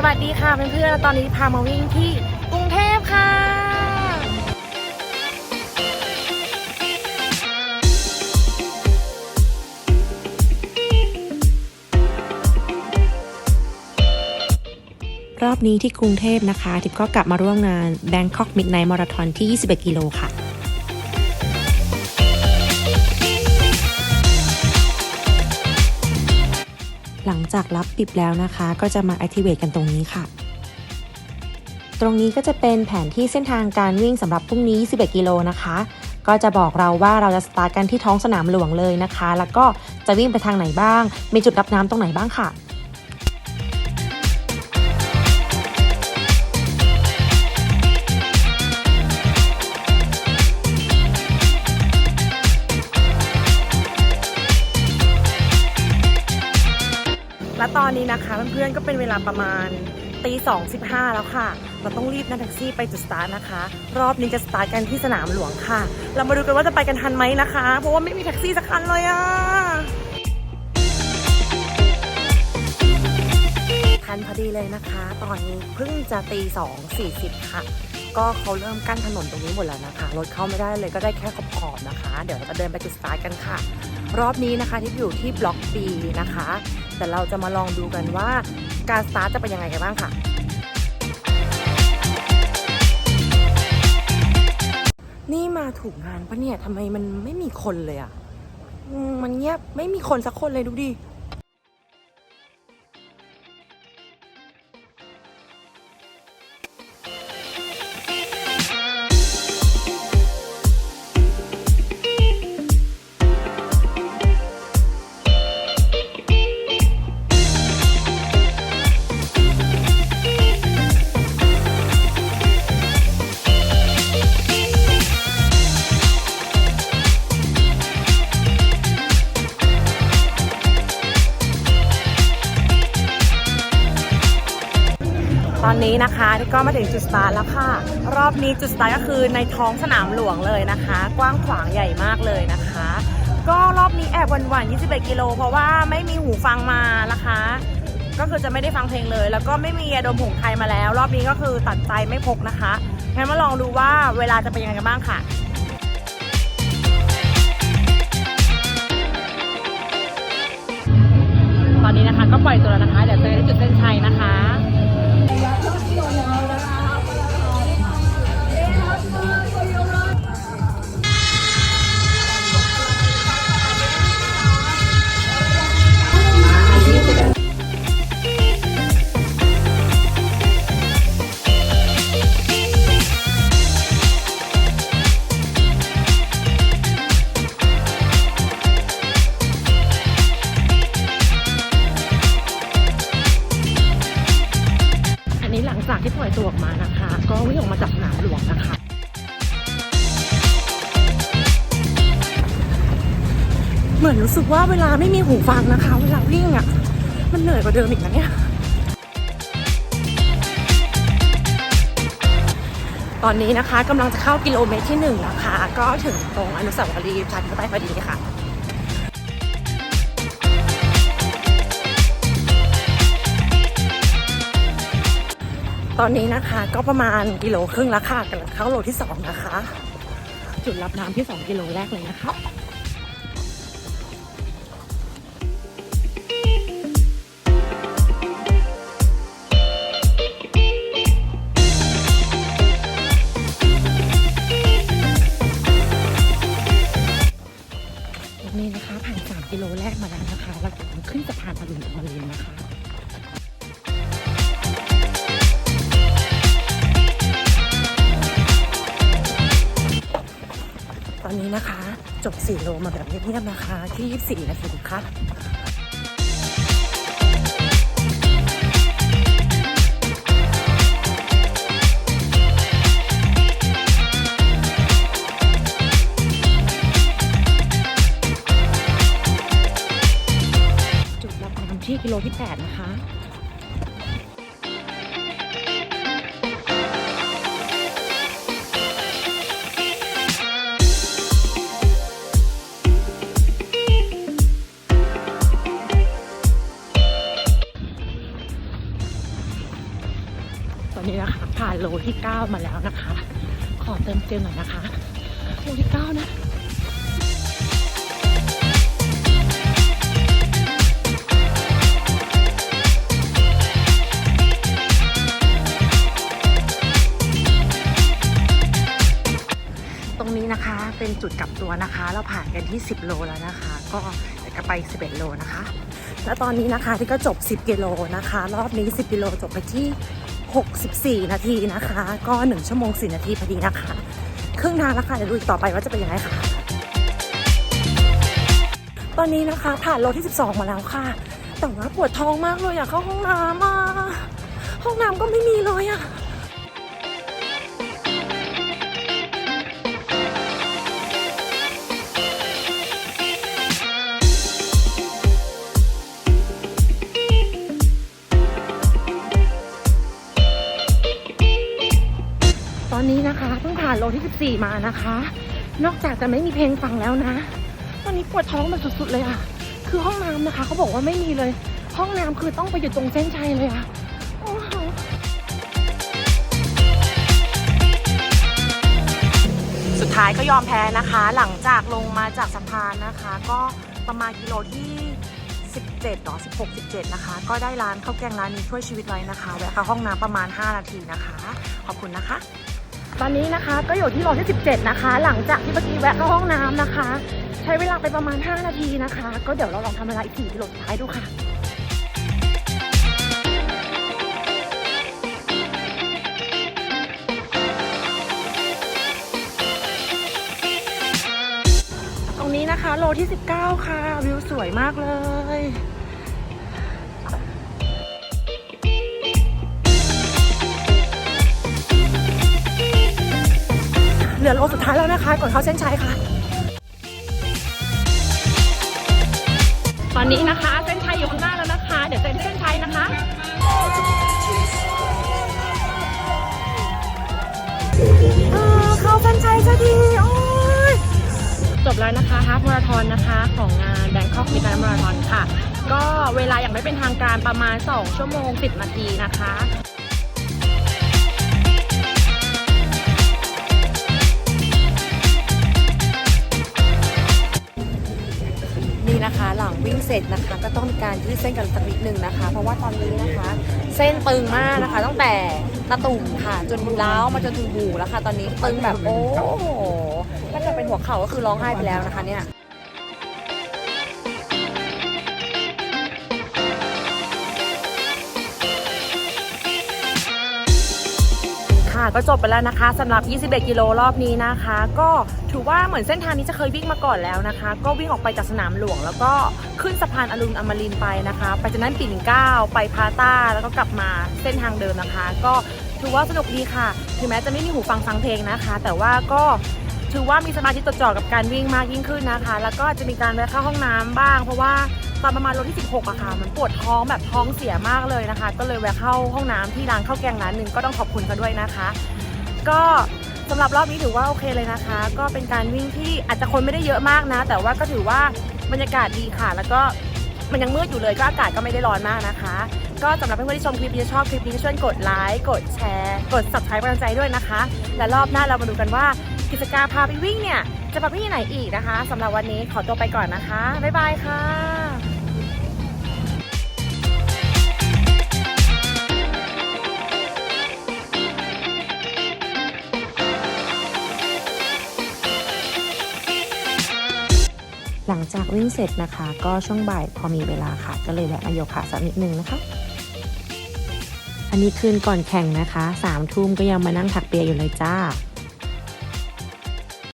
สวัสดีค่ะเพื่อนๆตอนนี้พามาวิ่งที่กรุงเทพค่ะ รอบนี้ที่กรุงเทพนะคะ ทิพก็กลับมาร่วมงาน Bangkok Midnight Marathon ที่ 21 กิโลค่ะ หลังจากรับปิบแล้วนะคะ ก็จะมา activate กันตรงนี้ค่ะ ตรงนี้ก็จะเป็นแผนที่เส้นทางการวิ่งสำหรับพรุ่งนี้ 21 กิโลนะคะ ก็จะบอกเราว่าเราจะสตาร์ทกันที่ท้องสนามหลวงเลยนะคะ แล้วก็จะวิ่งไปทางไหนบ้าง มีจุดรับน้ำตรงไหนบ้างค่ะ และตอนนี้นะคะเพื่อนๆก็เป็นเวลาประมาณตีสองสิบห้าแล้วค่ะ เราต้องรีบนั่งแท็กซี่ไปจุดสตาร์ทนะคะ รอบนี้จะสตาร์ทกันที่สนามหลวงค่ะ เรามาดูกันว่าจะไปกันทันไหมนะคะ เพราะว่าไม่มีแท็กซี่สักคันเลยอะทันพอดีเลยนะคะ ตอนนี้เพิ่งจะตีสองสี่สิบค่ะ ก็เขาเริ่มกั้นถนนตรงนี้หมดแล้วนะคะ รถเข้าไม่ได้เลยก็ได้แค่ขอบๆนะคะ เดี๋ยวเราจะเดินไปจุดสตาร์ทกันค่ะ รอบนี้นะคะที่อยู่ที่บล็อก B นะคะ แต่เราจะมาลองดูกันว่าการสตาร์ทจะเป็นยังไงกันบ้างค่ะ นี่มาถูกงานปะเนี่ยทำไมมันไม่มีคนเลยอะ่ะมันเงียบไม่มีคนสักคนเลยดูดิ นนี้นะคะที่ก็มาถึงจุดสตาร์ทแล้วค่ะ รอบนี้จุดสตาร์ทก็คือในท้องสนามหลวงเลยนะคะ กว้างขวางใหญ่มากเลยนะคะ ก็รอบนี้แอบหวันๆ21กิโลเพราะว่าไม่มีหูฟังมานะคะ ก็คือจะไม่ได้ฟังเพลงเลย แล้วก็ไม่มียาดมผงไทยมาแล้ว รอบนี้ก็คือตัดใจไม่พกนะคะงั้นมาลองดูว่าเวลาจะเป็นยังไงกันบ้างค่ะตอนนี้นะคะก็ปล่อยตัวแล้วนะคะ เดี๋ยวเจอที่จุดเส้นชัยนะคะ จากที่ปล่อยตัวออกมานะคะ ก็วิ่งออกมาจากสนามหลวงนะคะเหมือนรู้สึกว่าเวลาไม่มีหูฟังนะคะ เวลาวิ่งอะ่ะ มันเหนื่อยกว่าเดิมอีกนะเนี่ย ตอนนี้นะคะกำลังจะเข้ากิโลเมตรที่หนึ่งนะคะ ก็ถึงตรงอนุสาวรีย์ประชาธิปไตยพอดีค่ะ ตอนนี้นะคะก็ประมาณกิโลครึ่งแล้วค่ะกำลังเข้าโลที่สองนะคะ จุดรับน้ำที่2กิโลแรกเลยนะคะนี้นะคะผ่าน3กิโลแรกมาแล้วนะคะแล้วก็ขึ้นสะพานอรุณอมรินทร์นะคะ บ 4 โลมาแบบเงียบๆนะคะที่24นาทีค่ะจุดรับน้ำที่กิโลที่ 8 นะคะ อนนี้นะคะผ่านโลที่ 9 มาแล้วนะคะ ขอเติมเกมหน่อยนะคะโลที่ 9 นะตรงนี้นะคะเป็นจุดกลับตัวนะคะ เราผ่านกันที่ 10 โลแล้วนะคะ ก็จะไป 11 โลนะคะ แล้วตอนนี้นะคะที่ก็จบ 10 กิโลนะคะ รอบนี้ 10 กิโลจบไปที่ 64 นาทีนะคะ ก็ 1 ชั่วโมง 4 นาทีพอดีนะคะ ครึ่งทางแล้วค่ะเดี๋ยวดูอีกต่อไปว่าจะเป็นยังไงค่ะ ตอนนี้นะคะผ่านโลที่ 12 มาแล้วค่ะ แต่ว่าปวดท้องมากเลยอยากเข้าห้องน้ำอะห้องน้ำก็ไม่มีเลยอะ ลที่ 14 มานะคะ นอกจากจะไม่มีเพลงฟังแล้วนะ ตอนนี้ปวดท้องแบบสุดๆเลยอะคือห้องน้ำนะคะ เขาบอกว่าไม่มีเลย ห้องน้ำคือต้องไปอยู่ตรงเส้นชัยเลยอะสุดท้ายก็ยอมแพ้นะคะ หลังจากลงมาจากสะพานนะคะ ก็ประมาณกิโลที่ 17ต่อ16 17 นะคะ ก็ได้ร้านข้าวแกงร้านนี้ช่วยชีวิตไว้นะคะ แวะเข้าห้องน้ำประมาณ 5 นาทีนะคะ ขอบคุณนะคะ ตอนนี้นะคะก็อยู่ที่โลที่ 17 นะคะ หลังจากที่เมื่อกี้แวะเข้าห้องน้ำนะคะ ใช้เวลาไปประมาณ 5 นาทีนะคะ ก็เดี๋ยวเราลองทำเวลาอีก4กิโลสุดท้ายดูค่ะตรงนี้นะคะโลที่ 19 ค่ะ วิวสวยมากเลย ลือโลสุดท้ายแล้วนะคะ ก่อนเข้าเส้นชัยค่ะ ตอนนี้นะคะ เส้นชัยอยู่ข้างหน้าแล้วนะคะ เดี๋ยวเจอที่เส้นชัยนะคะเออเข้าเส้นชัยสักทีโอ้ยจบแล้วนะคะฮาฟมาราธอนนะคะ ของงาน Bangkok Midnight Marathon ค่ะ ก็เวลาอย่างไม่เป็นทางการประมาณ 2 ชั่วโมง 10 นาทีนะคะ วิ่งเสร็จนะคะ ก็ต้องมีการยืดเส้นกันสักนิดนึงนะคะ เพราะว่าตอนนี้นะคะ เส้นตึงมากนะคะ ตั้งแต่ตะตุ่มค่ะ จนเล้ามาจนถึงหูแล้วค่ะ ตอนนี้ตึงแบบโอ้โหถ้าเกิดเป็นหัวเข่าก็คือร้องไห้ไปแล้วนะคะเนี่ย ก็จบไปแล้วนะคะสำหรับ 21 กิโลรอบนี้นะคะ ก็ถือว่าเหมือนเส้นทางนี้จะเคยวิ่งมาก่อนแล้วนะคะ ก็วิ่งออกไปจากสนามหลวง แล้วก็ขึ้นสะพานอรุณอมรินไปนะคะ ไปจากนั้นปิ่นเกล้าไปพาต้าแล้วก็กลับมาเส้นทางเดิมนะคะ ก็ถือว่าสนุกดีค่ะ ถึงแม้จะไม่มีหูฟังฟังเพลงนะคะ แต่ว่าก็ ถือว่ามีสมาธิจดจ่อกับการวิ่งมากยิ่งขึ้นนะคะ แล้วก็จะมีการแวะเข้าห้องน้ำบ้าง เพราะว่าตอนประมาณโลที่ 16อะค่ะ มันปวดท้องแบบท้องเสียมากเลยนะคะ ก็เลยแวะเข้าห้องน้ำที่ร้านข้าวแกงร้านหนึ่งก็ต้องขอบคุณเขาด้วยนะคะ ก็สำหรับรอบนี้ถือว่าโอเคเลยนะคะ ก็เป็นการวิ่งที่อาจจะคนไม่ได้เยอะมากนะ แต่ว่าก็ถือว่าบรรยากาศดีค่ะ แล้วก็มันยังมืดอยู่เลยก็อากาศก็ไม่ได้ร้อนมากนะคะ ก็สำหรับเพื่อนๆที่ชมคลิปนี้ชอบคลิปนี้ช่วยกดไลค์กดแชร์ กด subscribe กำลังใจด้วยนะคะ และรอบหน้าเรามาดูกันว่า กิจการพาไปวิ่งเนี่ยจะไปวิ่งที่ไหนอีกนะคะสำหรับวันนี้ขอตัวไปก่อนนะคะ บ๊ายบายค่ะหลังจากวิ่งเสร็จนะคะ ก็ช่วงบ่ายพอมีเวลาค่ะ ก็เลยแวะมาโยคะสักนิดนึงนะคะ อันนี้คืนก่อนแข่งนะคะสามทุ่มก็ยังมานั่งถักเปียอยู่เลยจ้า